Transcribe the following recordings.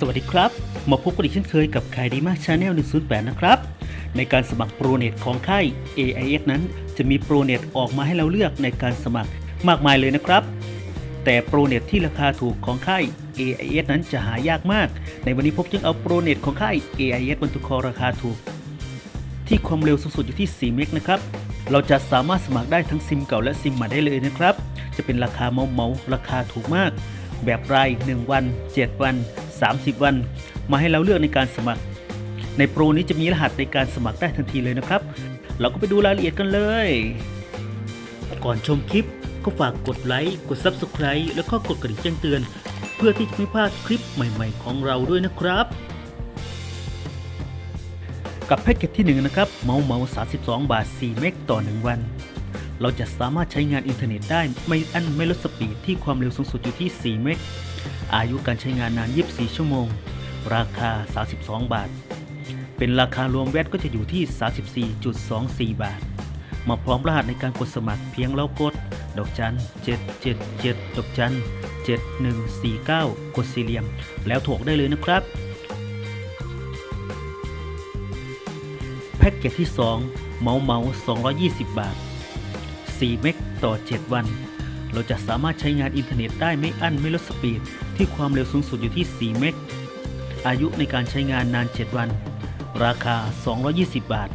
สวัสดีครับ มาพบกันอีกเช่นเคยกับขายดีมากชาแนล108 นะครับ ในการสมัครโปรเน็ตของค่าย AIS นั้น จะมีโปรเน็ตออกมาให้เราเลือกในการสมัครมากมายเลยนะครับ แต่โปรเน็ตที่ราคาถูกของค่าย AIS นั้นจะหายากมาก ในวันนี้พบจึงเอาโปรเน็ตของค่าย AIS บรรทุกคอราคาถูก ที่ความเร็วสูงสุดอยู่ที่ 4 เมกนะครับ เราจะสามารถสมัครได้ทั้งซิมเก่าและซิมใหม่ได้เลยนะครับ จะเป็นราคาเมาเมาราคาถูกมาก แบบราย 1 วัน 7 วัน 30 วัน มาให้เราเลือกในการสมัคร ในโปรนี้จะมีรหัสในการสมัครได้ทันทีเลยนะครับ เราก็ไปดูรายละเอียดกันเลย ก่อนชมคลิปก็ฝากกดไลค์กด Subscribe แล้วก็กดกระดิ่งแจ้งเตือน เพื่อที่จะไม่พลาดคลิปใหม่ๆของเราด้วยนะครับ กับแพ็กเกจที่ 1 นะครับเมาเมา32 บาท 4 เมกต่อ 1 วัน เราจะสามารถใช้งานอินเทอร์เน็ตได้ไม่อั้นไม่ลดสปีดที่ความเร็วสูงสุดอยู่ที่ 4 เมก อายุการใช้งานนาน 24 ชั่วโมง ราคา 32 บาท เป็นราคารวมแวตก็จะอยู่ที่ 34.24 บาท มาพร้อมรหัสในการกดสมัครเพียงเรากด ดอกจัน 777 ดอกจัน 7149 กดสี่เหลี่ยม แล้วโถกได้เลยนะครับแพ็กเกจที่ 2 เมาเมา220 บาท 4 เมกต่อ 7 วัน เราจะสามารถใช้งานอินเทอร์เน็ตได้ไม่อั้นไม่ลดสปีด ที่ความเร็วสูงสุดอยู่ที่ 4 เมก อายุในการใช้งานนาน 7 วัน ราคา 220 บาท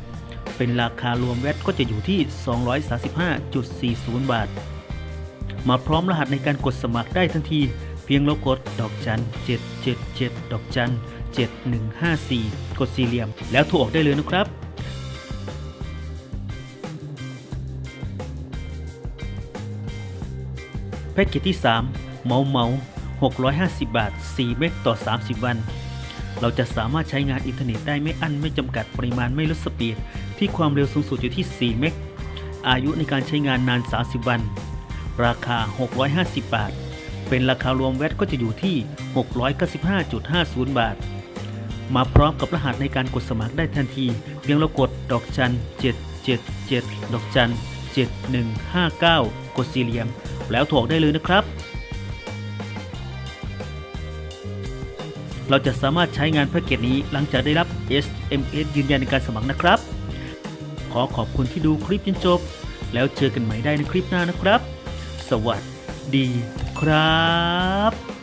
เป็นราคารวมแวตก็จะอยู่ที่ 235.40 บาท มาพร้อมรหัสในการกดสมัครได้ทันที เพียงเรากดดอกจัน 777 ดอกจัน 7154 กดสี่เหลี่ยม แล้วโทรออกได้เลยนะครับ แพ็กเกจที่ 3 เมาเมา650 บาท 4 เมกต่อ 30 วัน เราจะสามารถใช้งานอินเทอร์เน็ตได้ไม่อั้นไม่จำกัดปริมาณไม่ลดสปีด ที่ความเร็วสูงสุดอยู่ที่ 4 เมก อายุในการใช้งานนาน 30 วัน ราคา 650 บาท เป็นราคารวมแวตก็จะอยู่ที่ 695.50 บาท มาพร้อมกับรหัสในการกดสมัครได้ทันที เพียงเรากดดอกจัน 777 ดอกจัน 7159 กดสี่เหลี่ยม แล้วโทรออกได้เลยนะครับ เราจะสามารถใช้งานแพ็กเกจนี้หลังจากได้รับ SMS ยืนยันในการสมัครนะครับ ขอขอบคุณที่ดูคลิปจนจบ แล้วเจอกันใหม่ได้ในคลิปหน้านะครับ สวัสดีครับ